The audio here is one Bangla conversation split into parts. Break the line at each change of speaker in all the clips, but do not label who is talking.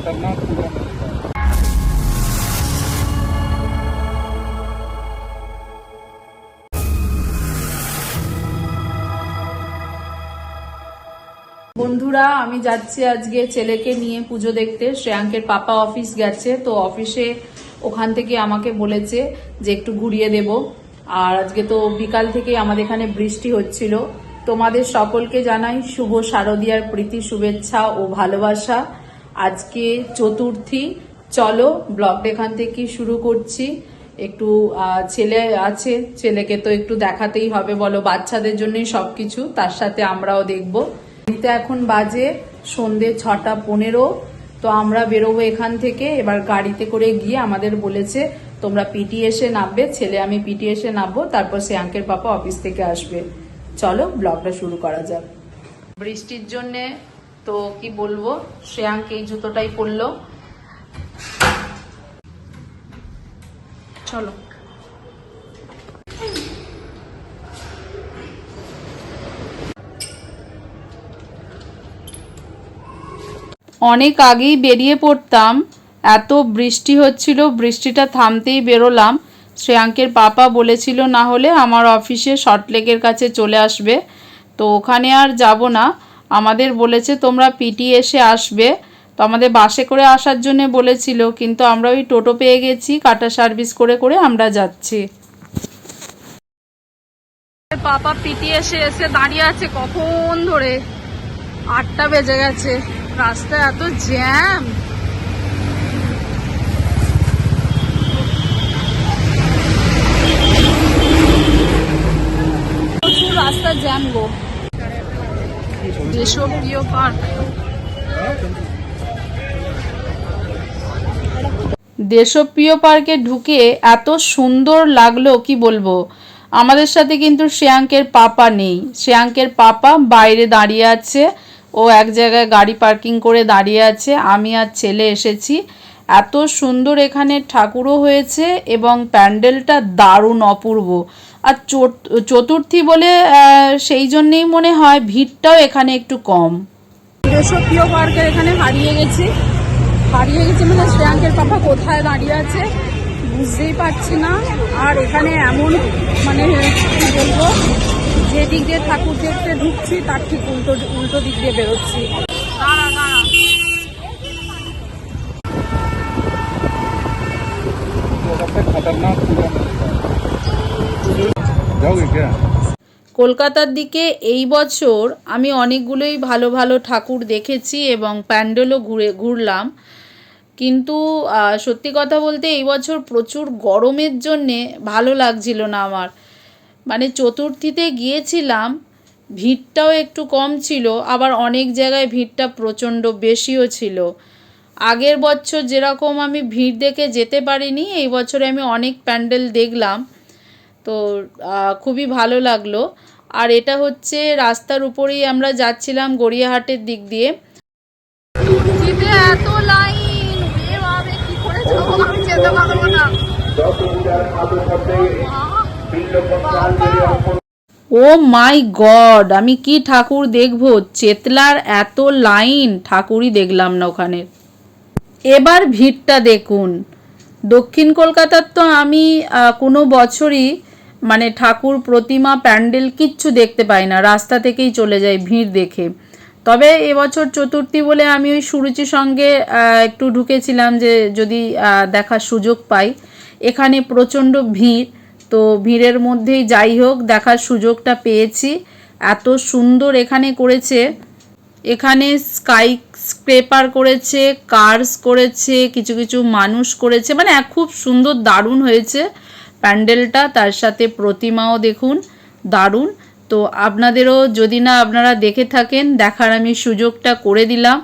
खतरनाक पूरा मिलता है
বন্ধুরা আমি যাচ্ছি আজকে ছেলেকে নিয়ে পুজো দেখতে শ্রেয়াঙ্কের পাপা অফিস গেছে তো অফিসে ওখান থেকে আমাকে বলেছে যে একটু ঘুরিয়ে দেব আর আজকে তো বিকাল থেকে আমাদের এখানে বৃষ্টি হচ্ছিল তোমাদের সকলকে জানাই শুভ শারদীয়ার প্রীতি শুভেচ্ছা ও ভালোবাসা আজকে চতুর্থী। চলো ব্লগটা এখান থেকে শুরু করছি। একটু ছেলে আছে, ছেলেকে তো একটু দেখাতেই হবে, বলো, বাচ্চাদের জন্যই সবকিছু, তার সাথে আমরাও দেখব। ঘড়িতে এখন বাজে সন্ধে ছটা পনেরো, তো আমরা বেরোবো এখান থেকে। এবার গাড়িতে করে গিয়ে আমাদের বলেছে, তোমরা পিটি এসে নামবে, ছেলে আমি পিটি এসে নামবো, তারপর সে আঙ্কের পাপা অফিস থেকে আসবে। চলো, ব্লগটা শুরু করা যাক। বৃষ্টির জন্যে তো কি বলব, শ্রেয়াঙ্ক এই জুতোটাই পরলো। চলো। অনেক আগেই বেরিয়ে পড়তাম, এত বৃষ্টি হচ্ছিল, বৃষ্টিটা থামতেই বেরোলাম। শ্রেয়াঙ্কের পাপা বলেছিল না হলে আমার অফিসে শর্টলেকের কাছে চলে আসবে, তো ওখানে আর যাব না। আমাদের বলেছে তোমরা পিটি এসে আসবে। তো আমাদের বাসে করে আসার জন্য বলেছিল, কিন্তু আমরা ওই টোটো পেয়ে গেছি, কাটা সার্ভিস করে করে আমরা যাচ্ছি। পাপা পিটি এসে এসে দাঁড়িয়ে আছে কখন ধরে? আটটা বেজে গেছে। রাস্তায় এত জ্যাম। প্রচুর রাস্তা জ্যাম গো। দেশপ্রিয় পার্ক। দেশপ্রিয় পার্কে ঢুকে এত সুন্দর লাগল, কি বলব? আমাদের সাথে কিন্তু শ্রেয়াঙ্কের পাপা নেই। শ্রেয়াঙ্কের পাপা বাইরে দাঁড়িয়ে আছে। ও এক জায়গায় গাড়ি পার্কিং করে দাঁড়িয়ে আছে। আমি আর ছেলে এসেছি। এত সুন্দর এখানে ঠাকুরও হয়েছে এবং প্যান্ডেলটা দারুণ অপূর্ব। আর চোট- চতুর্থী বলে সেই জন্যেই মনে হয় ভিড়টাও এখানে একটু কম। দেশপ্রিয় পার্কের এখানে হারিয়ে গেছি। হারিয়ে গেছে মানে শ্রেয়াঙ্কের পাপা কোথায় দাঁড়িয়ে আছে বুঝতেই পারছি না। আর এখানে এমন মানে কি বলব যে দিক দিয়ে ঠাকুর দেখতে ঢুকছি তার ঠিক উল্টো উল্টো দিক দিয়ে বেরোচ্ছি। দাঁড়া কলকাতার দিকে এই বছর আমি অনেকগুলোই ভালো ভালো ঠাকুর দেখেছি এবং প্যান্ডেলও ঘুরে ঘুরলাম। কিন্তু সত্যি কথা বলতে এই বছর প্রচুর গরমের জন্যে ভালো লাগছিল না আমার। মানে চতুর্থীতে গিয়েছিলাম, ভিড়টাও একটু কম ছিল, আবার অনেক জায়গায় ভিড়টা প্রচণ্ড বেশিও ছিল। আগের বছর যেরকম আমি ভিড় দেখে যেতে পারিনি, এই বছরে আমি অনেক প্যান্ডেল দেখলাম। তো খুবই ভালো লাগল। আর এটা হচ্ছে রাস্তার উপরেই আমরা যাচ্ছিলাম গড়িয়াহাটের দিক দিয়ে। এত লাইন কি করে আমি যেতে পারব না। ও মাই গড আমি কি ঠাকুর দেখব? চেতলার এত লাইন ঠাকুরই দেখলাম না ওখানে। এবার ভিড়টা দেখুন। দক্ষিণ কলকাতার তো আমি কোনো বছরই মানে ঠাকুর প্রতিমা প্যান্ডেল কিচ্ছু দেখতে পাই না, রাস্তা থেকেই চলে যাই ভিড় দেখে। তবে এবছর চতুর্থী বলে আমি ওই সুরুচির সঙ্গে একটু ঢুকেছিলাম যে যদি দেখার সুযোগ পাই। এখানে প্রচণ্ড ভিড়, তো ভিড়ের মধ্যেই যাই হোক, দেখার সুযোগটা পেয়েছি। এত সুন্দর এখানে করেছে। এখানে স্কাই স্ক্রেপার করেছে, কার্স করেছে, কিছু কিছু মানুষ করেছে মানে খুব সুন্দর, দারুণ হয়েছে। প্যান্ডেলটা, তার সাথে প্রতিমাও দেখুন, দারুণ। তো আপনাদেরও যদি না আপনারা দেখে থাকেন, দেখার আমি সুযোগটা করে দিলাম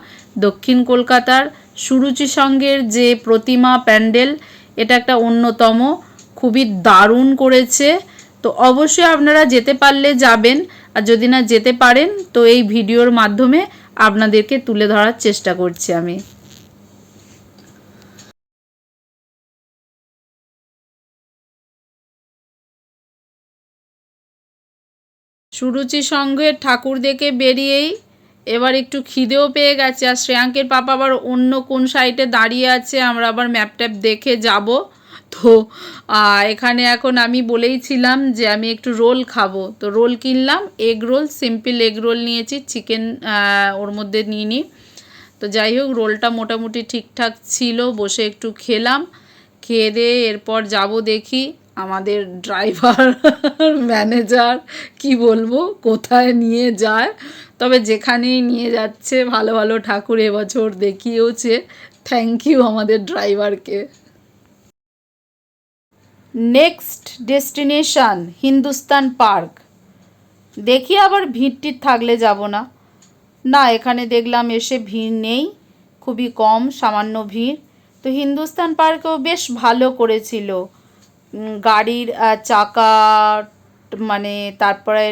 দক্ষিণ কলকাতার সুরুচি সঙ্গের যে প্রতিমা প্যান্ডেল, এটা একটা অন্যতম, খুবই দারুণ করেছে। তো অবশ্যই আপনারা যেতে পারলে যাবেন, আর যদি না যেতে পারেন, তো এই ভিডিওর মাধ্যমে আপনাদেরকে তুলে ধরার চেষ্টা করছি আমি। সুরুচি সঙ্গের ঠাকুর দেখে বেরিয়েই এবার একটু খিদেও পেয়ে গেছে। আর শ্রেয়াঙ্কের পাপা আবার অন্য কোন সাইডে দাঁড়িয়ে আছে, আমরা আবার ম্যাপ ট্যাপ দেখে যাব। তো এখানে এখন আমি বলেইছিলাম যে আমি একটু রোল খাব। তো রোল কিনলাম egg roll simple egg roll নিয়েছি চিকেন ওর মধ্যে নিয়ে নিই তো যাই হোক, রোলটা মোটামুটি ঠিকঠাক ছিল, বসে একটু খেলাম। খেয়ে দিয়ে এরপর যাব দেখি। আমাদের ড্রাইভার, ম্যানেজার, কি বলব, কোথায় নিয়ে যায়। তবে যেখানেই নিয়ে যাচ্ছে, ভালো ভালো ঠাকুর এবছর দেখিয়েওছে। থ্যাংক ইউ আমাদের ড্রাইভারকে। নেক্সট ডেস্টিনেশন হিন্দুস্তান পার্ক দেখি আবার ভিড়টির থাকলে যাব না। না, এখানে দেখলাম এসে ভিড় নেই, খুবই কম, সামান্য ভিড়। তো হিন্দুস্তান পার্কেও বেশ ভালো করেছিল। গাড়ির চাকা মানে তারপরে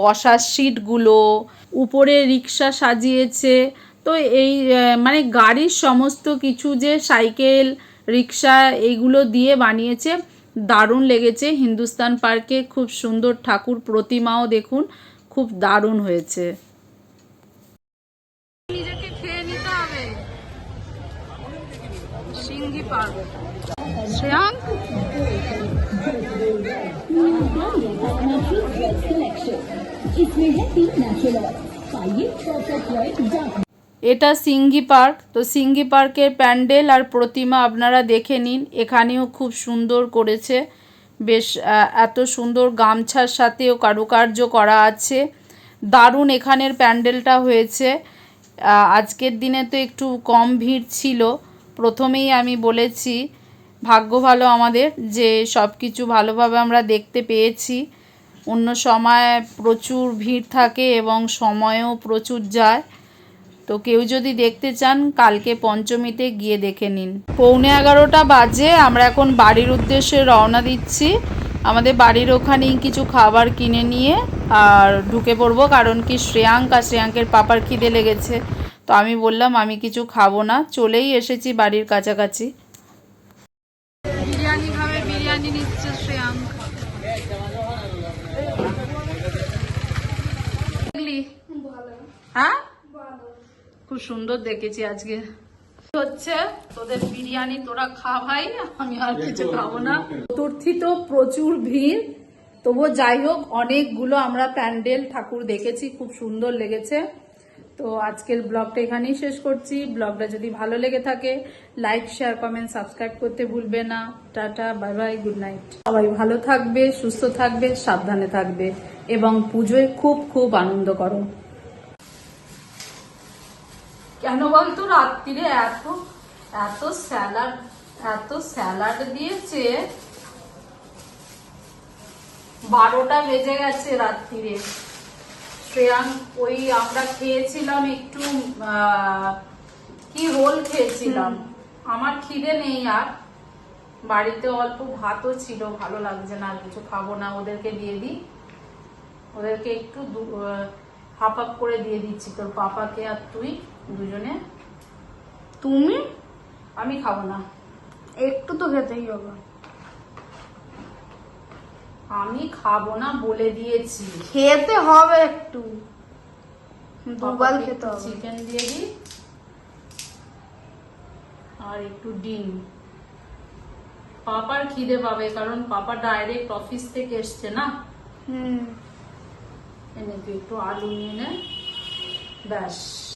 বসার সিটগুলো, উপরে রিক্সা সাজিয়েছে। তো এই মানে গাড়ির সমস্ত কিছু যে সাইকেল, রিক্সা এইগুলো দিয়ে বানিয়েছে, দারুণ লেগেছে। হিন্দুস্তান পার্কে খুব সুন্দর ঠাকুর প্রতিমাও দেখুন, খুব দারুণ হয়েছে। শ্রেয়াঙ্ক? এটা সিঙ্গি পার্ক। তো সিঙ্গি পার্কের প্যান্ডেল আর প্রতিমা আপনারা দেখে নিন। এখানেও খুব সুন্দর করেছে। বেশ এত সুন্দর গামছার সাথেও কারুকার্য করা আছে। দারুণ এখানের প্যান্ডেলটা হয়েছে। আজকের দিনে তো একটু কম ভিড় ছিল। প্রথমেই আমি বলেছি ভাগ্য ভালো আমাদের, যে সব কিছু ভালোভাবে আমরা দেখতে পেয়েছি। অন্য সময় প্রচুর ভিড় থাকে এবং সময়ও প্রচুর যায়। তো কেউ যদি দেখতে চান, কালকে পঞ্চমীতে গিয়ে দেখে নিন। পৌনে এগারোটা বাজে, আমরা এখন বাড়ির উদ্দেশ্যে রওনা দিচ্ছি। আমাদের বাড়ির ওখানেই কিছু খাবার কিনে নিয়ে আর ঢুকে পড়ব, কারণ কি শ্রেয়াঙ্ক আর শ্রেয়াঙ্কের পাপার খিদে লেগেছে। তো আমি বললাম, আমি কিছু খাব না, চলেই এসেছি বাড়ির কাছাকাছি বিরিয়ানি খাবে বিরিয়ানি নিচ্ছে শ্রেয়াঙ্ক হ্যাঁ? খুব সুন্দর দেখেছি আজকে। হচ্ছে তোদের বিরিয়ানি তোরা খা ভাই আমি আর কিছু খাব না। চতুর্থী তো প্রচুর ভিড় তবুও যাই হোক অনেকগুলো আমরা প্যান্ডেল ঠাকুর দেখেছি খুব সুন্দর লেগেছে। তো আজকের ব্লগটা এখানেই শেষ করছি। ব্লগটা যদি ভালো লেগে থাকে লাইক শেয়ার কমেন্ট সাবস্ক্রাইব করতে ভুলবে না। Tata bye bye good night. সবাই ভালো থাকবে সুস্থ থাকবে সাবধানে থাকবে এবং পুজোয় খুব খুব আনন্দ করো। কেন বলতো রাত্রিরে এত এত স্যালাড এত স্যালাড দিয়েছে? বারোটা বেজে গেছে রাত্রিরে। শ্রেয়াং ওই আমরা খেয়েছিলাম একটু কি রোল খেয়েছিলাম? আমার খিদে নেই আর। বাড়িতে অল্প ভাতও ছিল ভালো লাগছে না আর কিছু খাব না ওদেরকে দিয়ে দিই। ওদেরকে একটু হাফ হাফ করে দিয়ে দিচ্ছি তোর পাপাকে আর তুই। দুজনে।
তুমি?
আমি খাব না।
একটু তো খেতেই হবে।
আমি খাব না বলে দিয়েছি।
খেতে হবে একটু। দুবার খেতে হবে।
চিকেন দিয়ে দিই। আর একটু ডিম। পাপার খিদে পাবে কারণ পাপা ডাইরেক্ট অফিস থেকে এসছে না?
হুম।
এনে একটু আলু নিয়ে নে। ব্যাস।